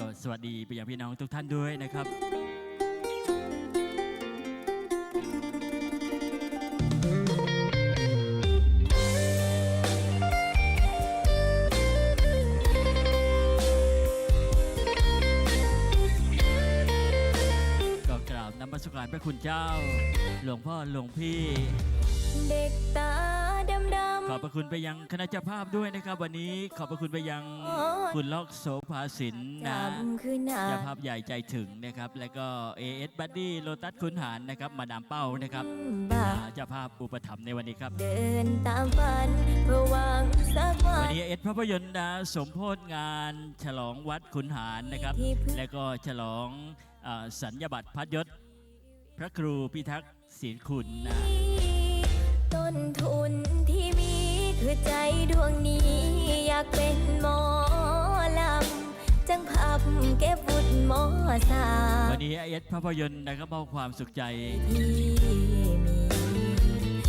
ก็สวัสดีไปยังพี่น้องทุกท่านด้วยนะครับ ก็กราบนมัสการพระคุณเจ้า หลวงพ่อหลวงพี่ เด็กตา ขอบพระคุณไปยังคณะเจ้าภาพด้วยนะครับ วันนี้ขอบพระคุณไปยังคุณล็อกโสภาสินนะดำคือหนาเจ้าภาพใหญ่ใจถึงนะครับ แล้วก็ AS b u d d y โลตัสคุณหารนะครับมาดามเป้านะครับบาอ่าเจ้าภาพอุปถัมภ์ในวันนี้ครับเดินตามฝันเพื่อหวังสักวัวันนนี้เอสภาพยนตร์นะสมโพธงานฉลองวัดขุนหารนะครับที่เพิ่งแล้วก็ฉลองอาสัญญบัตรพัดยศ พระครูพิทักษ์ศีลคุณนะ ดวงนี้อยากเป็นหมอลำ จังพับเก็บบุญหมอสาวันนี้เอสภาพยนตร์นะครับมอบความสุขใจที่มี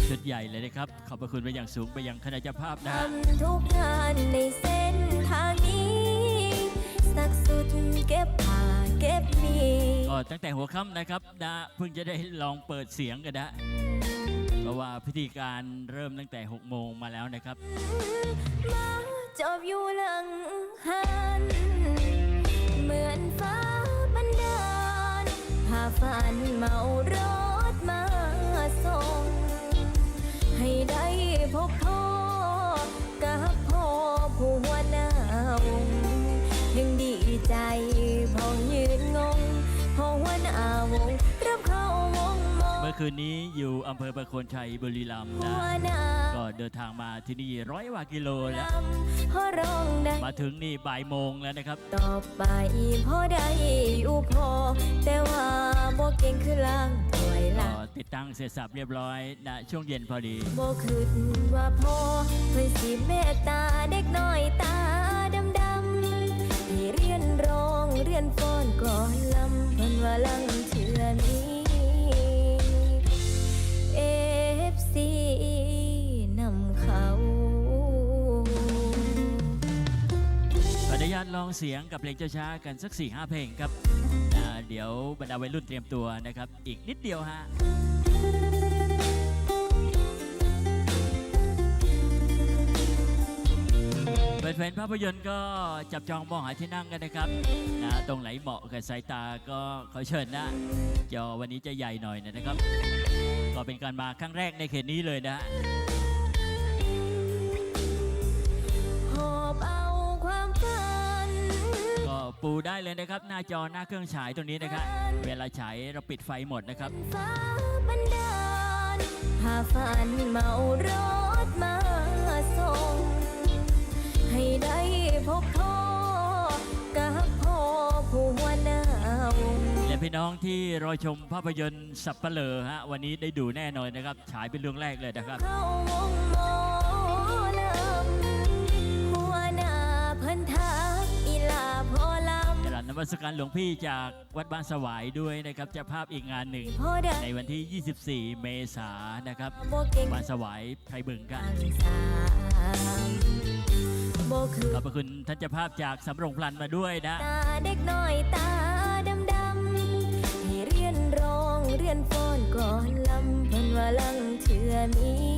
ชุดใหญ่เลยนะครับ ขอบพระคุณไปอย่างสูงไปยังคณะเจ้าภาพนะทำทุกงานในเส้นทางนี้ สักสุดเก็บผ่าเก็บมีก็ตั้งแต่หัวค่ำนะครับนะเพิ่งจะได้ลองเปิดเสียงกันนะเพ ราะว่าพิธีการเริ่มตั้งแต่ 6 โมงมาแล้วนะครับ มาจบอยู่หลังหันเหมือนฟ้าบันดาลพาฝันเมารถมาส่ง ให้ได้พบพอ คืนนี้อยู่อำเภอประโคนชัยบุรีรัมย์หันะวหน้าก็เดินทางมาที่นี่ร้อยกว่ากิโลแล้วลำพอร้องได้มาถึงนี่บ่ายโมงแล้วนะครับ ต่อไปพอได้อยู่พอแต่ว่าบ่เก่งคือล่างถวยก็ล่ะติดตั้งเสร็จสับเรียบร้อยนะช่วงเย็นพอดีบ่คิดว่าพ่อเพิ่นสิเมตตาเด็กน้อยตาดำดำๆให้เรียนร้องเรียนฟ้อนก่อนลำเพิ่นว่าลัง ขออนุญาตลองเสียงกับเพลงช้าๆกันสัก4ี่ห้าเพลงครับนะเดี๋ยวบรรดาวัยรุ่นเตรียมตัวนะครับ อีกนิดเดียวฮะแฟนๆภาพยนตร์ก็จับจองมองหาที่นั่งกันนะครับนะตรงไหนเหมาะกับสายตาก็ขอเชิญนะจอวันนี้จะใหญ่หน่อยนะครับ ก็เป็นการมาครั้งแรกในเขตนี้เลยนะ ปูได้เลยนะครับ หน้าจอหน้าเครื่องฉายตรงนี้นะครับ เวลาฉายเราปิดไฟหมดนะครับ ฟ้าบันดาลพาฝันเมารถมาส่ง ให้ได้พบพ่อกับพ่อผู้หัวหน้าวง และพี่น้องที่รอชมภาพยนตร์สับเปลอฮะวันนี้ได้ดูแน่นอนนะครับ ฉายเป็นเรื่องแรกเลยนะครับ เข้าวงมอล กราบนมัสการหลวงพี่จากวัดบ้านสวายด้วยนะครับเจะภาพอีกงานหนึ่งำพ่อได้ในวันที่ 24 เมษายนนะครับบ่เก่งบ้านสวายไพรบึงกันอันสามบ่คือขอบพระคุณท่านเจ้าภาพจากสำโรงพลันมาด้วยนะตาเด็กน้อยตาดำดำๆให้เรียนร้องเรียนฟ้อนก่อนลำเพิ่นว่าลังเชื่อมี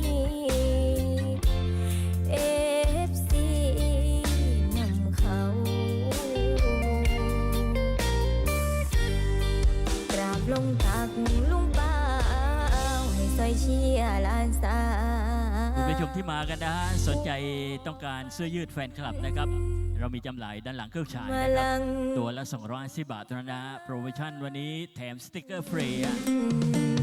กราบลงตักลุงป้าให้ซอยเชียร์หลานสาคุณผู้ชมที่มากันนะฮะสนใจต้องการเสื้อยืดแฟนคลับนะครับ เรามีจำหน่ายด้านหลังเครื่องฉายมานะครับลังตัวละ250บาทเท่านั้นนะฮะโปรโมชั่นวันนี้แถมสติกเกอร์ฟรีอะอืม